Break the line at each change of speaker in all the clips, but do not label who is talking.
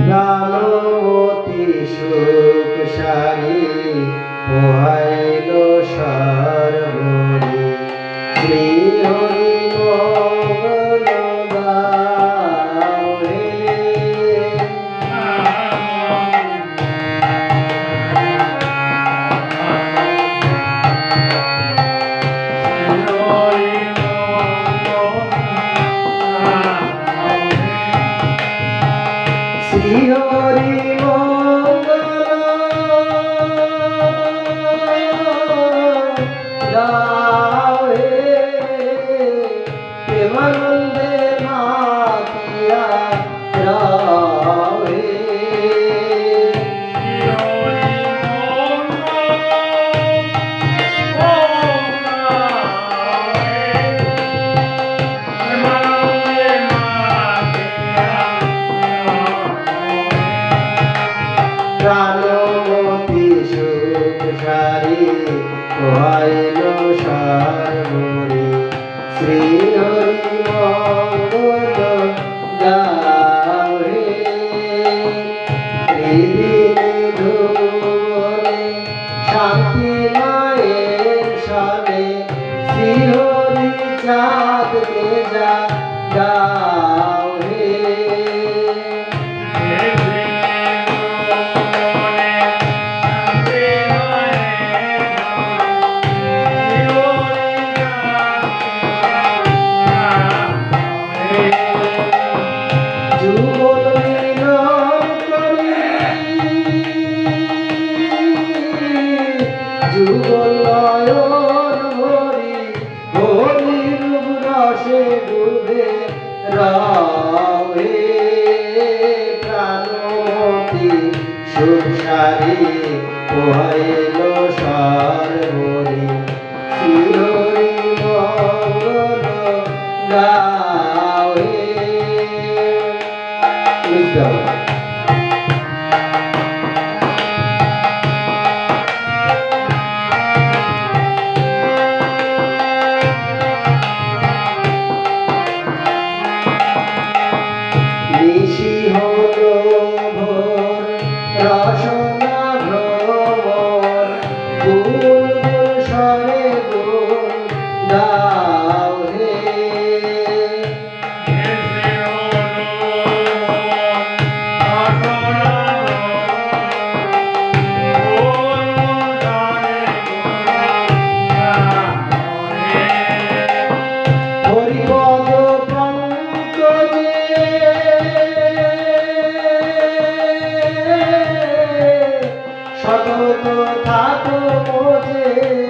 জানতি সুখ সারি পোহাইল সর্বরি শ্রী হরি 나 যুগলয়ন ভরি বলির রসে ডুবে রাবে প্রাণমতি সুসারি ওহাইল সার ভরি শিরোরি মঙ্গল গাওয়ে বিদ্যালয় she holds. সদত থাকো মোদের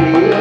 Yeah.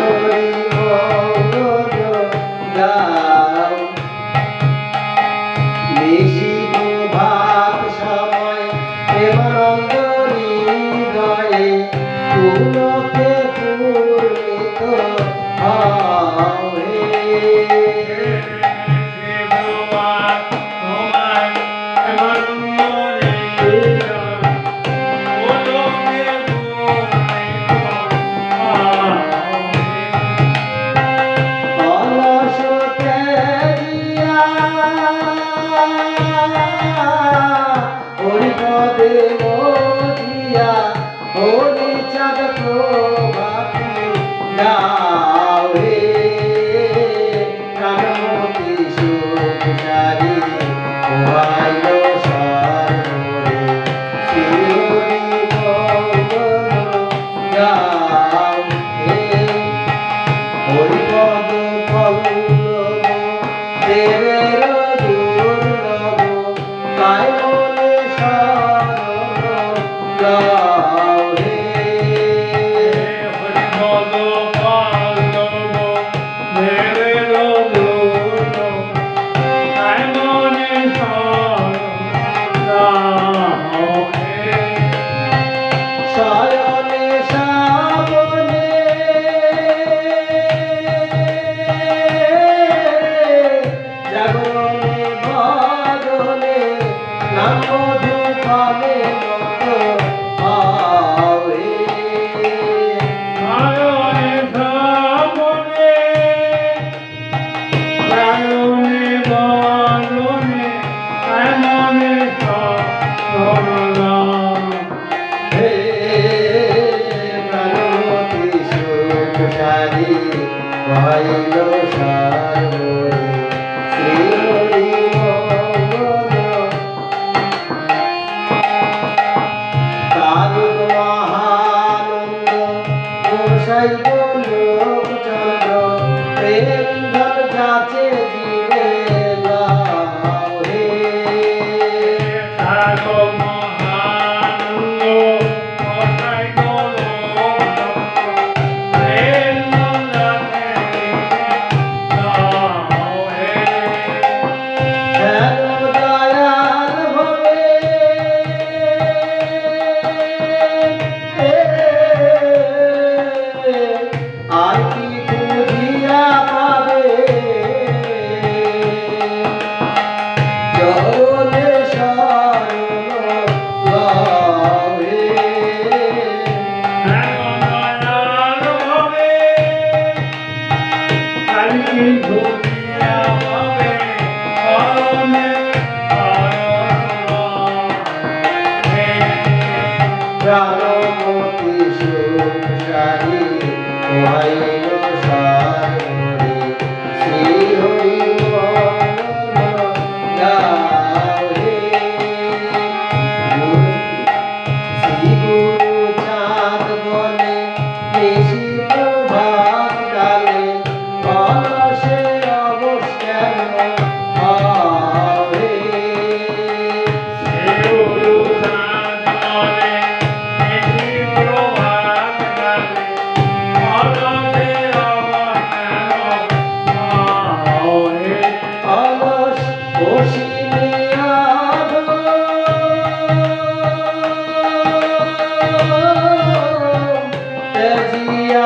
যায়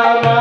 Rama